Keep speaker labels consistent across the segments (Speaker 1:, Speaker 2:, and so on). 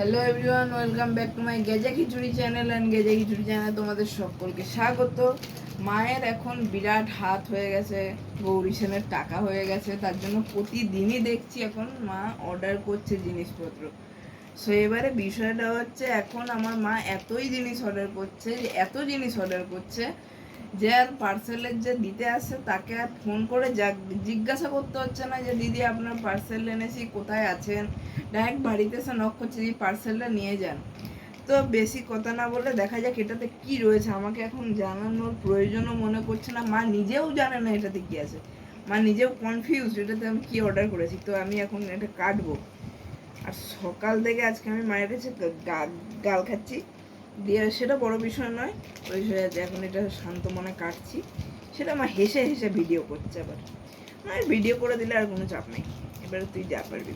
Speaker 1: Hello everyone welcome back to my Geja Khichuri channel and Geja Khichuri channel তোমাদের সকলকে স্বাগত। মায়ের এখন বিরাট হাত হয়ে গেছে, গৌরী সেনের টাকা হয়ে গেছে, তার জন্য প্রতিদিনই দেখছি এখন মা অর্ডার করছে জিনিসপত্র। সো এবারে বিষয়টা হচ্ছে, এখন আমার মা এতই জিনিস অর্ডার করছে, এত জিনিস অর্ডার করছে যে আর পার্সেলের যে দিতে আসছে, তাকে আর ফোন করে জিজ্ঞাসা করতে হচ্ছে না যে, দিদি, আপনার পার্সেল এনেছি, কোথায় আছেন? ডাইরেক্ট বাড়িতে এসে নক করছে যে পার্সেলটা নিয়ে যান। তো বেশি কথা না বলে দেখা যাক এটাতে কি রয়েছে। আমাকে এখন জানানোর প্রয়োজনও মনে করছে না। মা নিজেও জানে না এটাতে কি আছে। মা নিজেও কনফিউজ এটাতে আমি কি অর্ডার করেছি। তো আমি এখন এটা কাটবো। আর সকাল থেকে আজকে আমি মায়ের কাছে গাল খাচ্ছি। দিয়ে সেটা বড় বিষয় নয় ওই এখন এটা শান্ত মনে কাটছি সেটা আমার হেসে হেসে ভিডিও করছে আবার। মায়ের ভিডিও করে দিলে আর কোনো চাপ নেই এবারে তুই যা পারবি।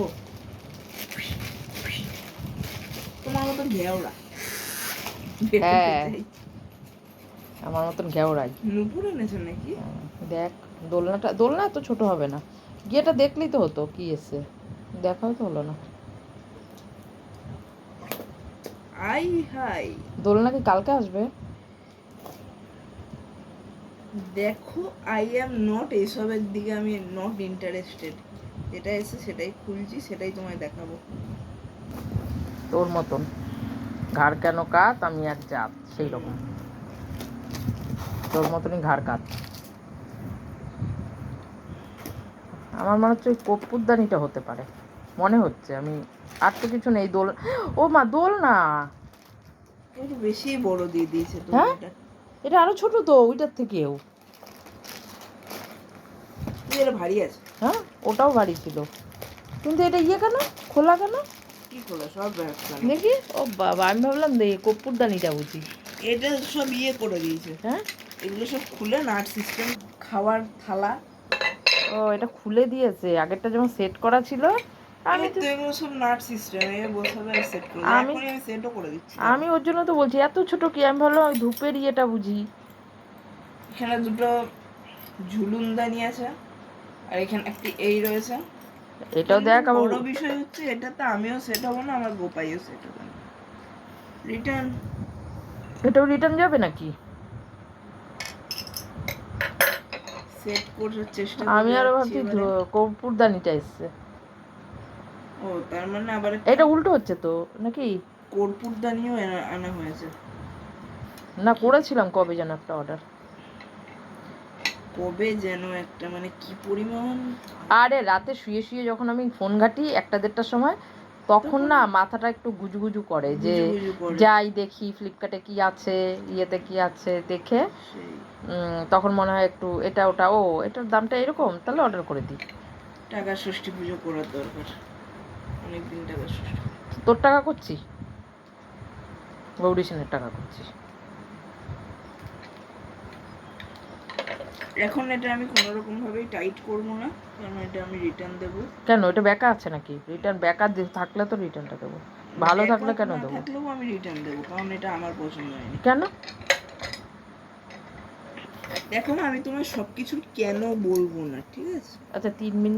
Speaker 1: ও। তোমার মতো ঘেওড়া।
Speaker 2: হ্যাঁ। আমার মতন ঘেওড়াই
Speaker 1: নুপুর এনেছো নাকি?
Speaker 2: দেখ দোলনাটা দোলনা তো ছোট হবে না। গিয়েটা দেখলেই তো হতো কি এসে। দেখাও তো হলো না।
Speaker 1: আই হাই।
Speaker 2: দোলনা কি কালকে আসবে?
Speaker 1: দেখো আই অ্যাম নট এসবের দিকে আমি নট ইন্টারেস্টেড যেটা এসে সেটাই খুলছি সেটাই তোমায় দেখাবো।
Speaker 2: তোর মতন। ঘাড় কেন কাত আমি এক জাত সেই রকম। তোর মতনই ঘাড় কাত। আমার মনে হচ্ছে ওই কর্পূরদানিটা হতে পারে। মনে হচ্ছে আমি আর তো কিছু নেই দোল ও মা দোল না!
Speaker 1: একটু বেশি বড় দিয়ে দিয়েছে তো
Speaker 2: হ্যাঁ?
Speaker 1: এটা।
Speaker 2: আরও ছোট তো ওইটার থেকেও।
Speaker 1: এটা ভারী আছে।
Speaker 2: হ্যাঁ ওটাও বাড়ি ছিল। কিন্তু এটা ইয়ে কেন? খোলা কেন?
Speaker 1: কি খোলা? সব
Speaker 2: দেখি ও বাবা আমি ভাবলাম দে কর্পূরদানিটা বুঝি
Speaker 1: এটা সব ইয়ে করে দিয়েছে।
Speaker 2: হ্যাঁ?
Speaker 1: এগুলো সব খুলে নাট সিস্টেম খাওয়ার থালা।
Speaker 2: ও এটা খুলে দিয়েছে। আগেরটা যেমন সেট করা ছিল আমি তো
Speaker 1: তো এগুলো সব নাট সিস্টেম এ বসাবে সেট করে
Speaker 2: আমি-
Speaker 1: আমি আমি সেটও করে দিচ্ছি।
Speaker 2: আমি ওর জন্য তো বলছি এত ছোট কি? আমি ভাবলাম ওই ধূপের ইয়েটা বুঝি।
Speaker 1: এখানে দুটো ঝুলুনদানি আছে আর এখানে একটি এই রয়েছে।
Speaker 2: এটাও দেখ আবার
Speaker 1: বড় বিষয় হচ্ছে এটাতে আমিও সেট হব না আমার গোপাইও সেট হবে না। রিটার্ন
Speaker 2: এটাও রিটার্ন যাবে নাকি?
Speaker 1: সেট করার চেষ্টা
Speaker 2: আমি
Speaker 1: আরও
Speaker 2: ভাবছি কর্পূরদানিটা এসছে।
Speaker 1: ও তার মানে আবার
Speaker 2: এটা উল্টো হচ্ছে তো নাকি?
Speaker 1: কর্পূরদানিও আনা- হয়েছে।
Speaker 2: না করেছিলাম কবে যেন একটা অর্ডার
Speaker 1: কবে যেন একটা মানে কি পরিমাণ?
Speaker 2: আরে রাতে শুয়ে শুয়ে যখন আমি ফোন ঘাটি একটা দেড়টার সময় তখন না মাথাটা একটু গুজুগুজু করে যে যাই দেখি ফ্লিপকার্টে কি আছে ইয়েতে কি আছে দেখে। তখন মনে হয় একটু এটা ওটা ও এটার দামটা এরকম তাহলে অর্ডার করে দিই।
Speaker 1: টাকা ষষ্ঠী পুজো করার দরকার। টাকা
Speaker 2: তোর টাকা করছি? গৌরী সেনের টাকা করছি।
Speaker 1: এখন এটা আমি কোনো রকম ভাবেই টাইট করব না কারণ এটা আমি রিটার্ন দেবো।
Speaker 2: কেন? এটা ব্যাকা আছে নাকি? রিটার্ন ব্যাকা থাকলে তো রিটার্নটা দেবো। ভালো থাকলে কেন দেবো?
Speaker 1: থাকলেও আমি রিটার্ন দেবো কারণ এটা আমার পছন্দ হয়নি।
Speaker 2: কেন?
Speaker 1: এখন আমি তোমার সবকিছু কেন বলব না ঠিক আছে?
Speaker 2: আচ্ছা তিন মিনিট